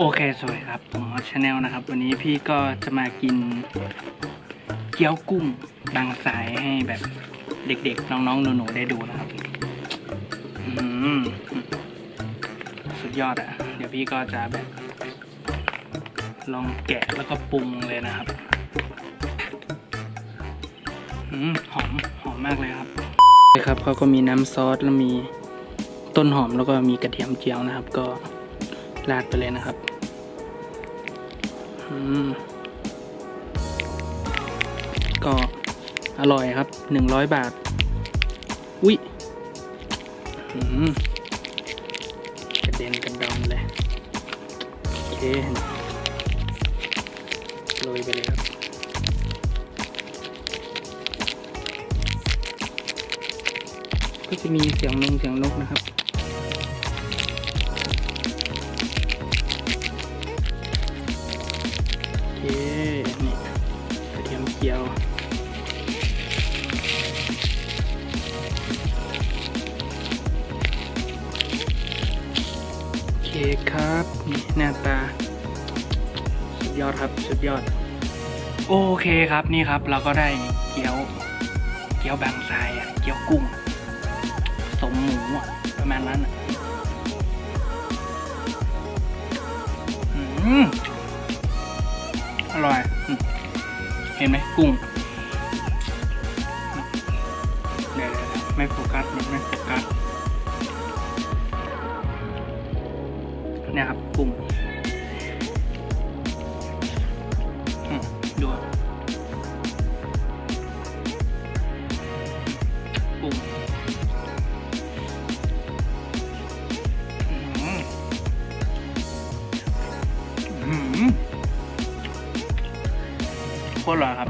โอเคสวัสดีครับผมอชาแนลนะครับ วันนี้พี่ก็จะมากินเกี๊ยวกุ้งบางสายให้แบบเด็กๆ น้องๆหนูๆได้ดูนะครับสุดยอดอะ่ะ เดี๋ยวพี่ก็จะแบบ ลองแกะแล้วก็ปรุงเลยนะครับอหอมหอมมากเลยครับครับเขาก็มีน้ำซอสแล้วมีต้นหอมแล้วก็มีกระเทียมเจียวนะครับ ก็ ราดไปเลยนะครับอืมก็อร่อยครับหนึ่งร้อยบาท อุ้ยอืมกระเด็นกันดองเลย โอเคโรยไปเลยครับก็จะมีเสียงนงเสียงนกนะครับ เทียมเจียว โอเคครับ นี่หน้าตา สุดยอดครับ สุดยอด โอเคครับนี่ครับเราก็ได้เกี๊ยว เกี๊ยวบางทรายอะ เกี๊ยวกุ้ง สมหมูอะ ประมาณนั้นอะ อืม เห็นไหมกุ้งเดี๋ยวไม่โฟกัสมันไม่โฟกัสเนี่ยครับกุ้ง ตรอร่อยครับ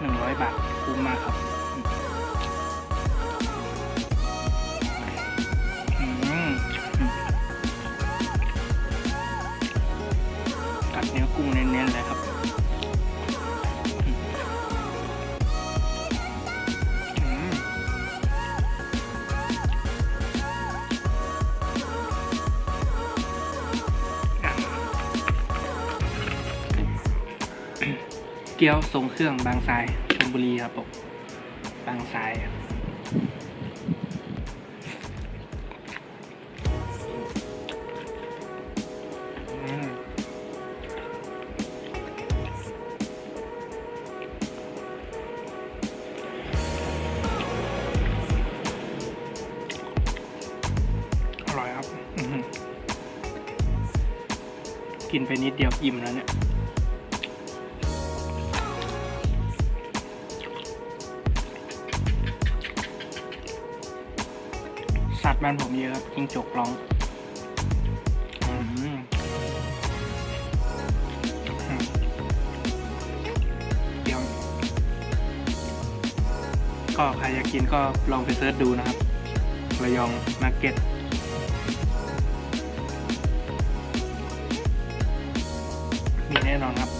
หนึ่งร้อยบาทคุ้มมากครับ เกี๊ยวทรงเครื่องบางทรายชลบุรีครับผมบางทรายอร่อยครับกินไปนิดเดียวอิ่มแล้วเนี่ย บ้านผมเยอะครับจิ้งจกร้องอืมอืมเดี๋ยวก็ใครอยากกินก็ลองไปเซิร์ชดูนะครับระยองมาร์เก็ตมีแน่นอนครับ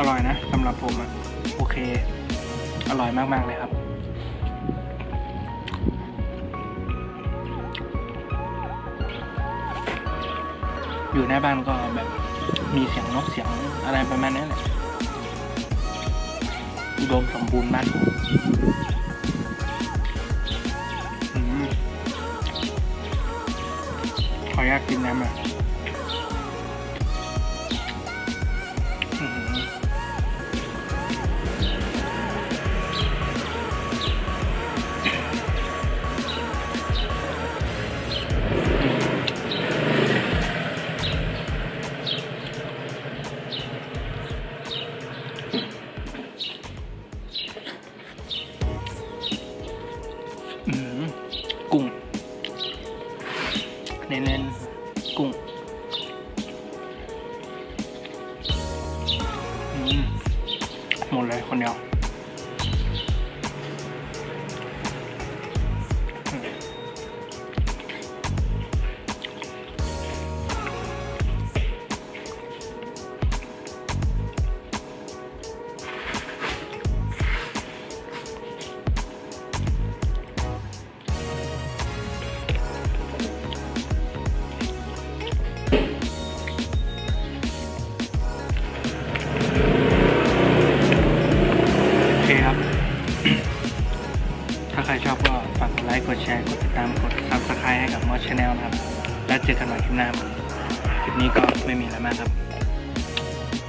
อร่อยนะสำหรับผมอะโอเค อร่อยมาก ๆ เลยครับ อยู่หน้าบ้านก็แบบมีเสียงนกเสียงอะไรประมาณนี้แหละอุดมสมบูรณ์มากอืมขออนุญาตกินน้ำอะ หมดเค์กดแชร์กดติดตามกด subscribe ให้กับมอสชาแนลนะครับ แล้วเจอกันใหม่คลิปหน้าครับคลิปนี้ก็ไม่มีอะไรมากครับ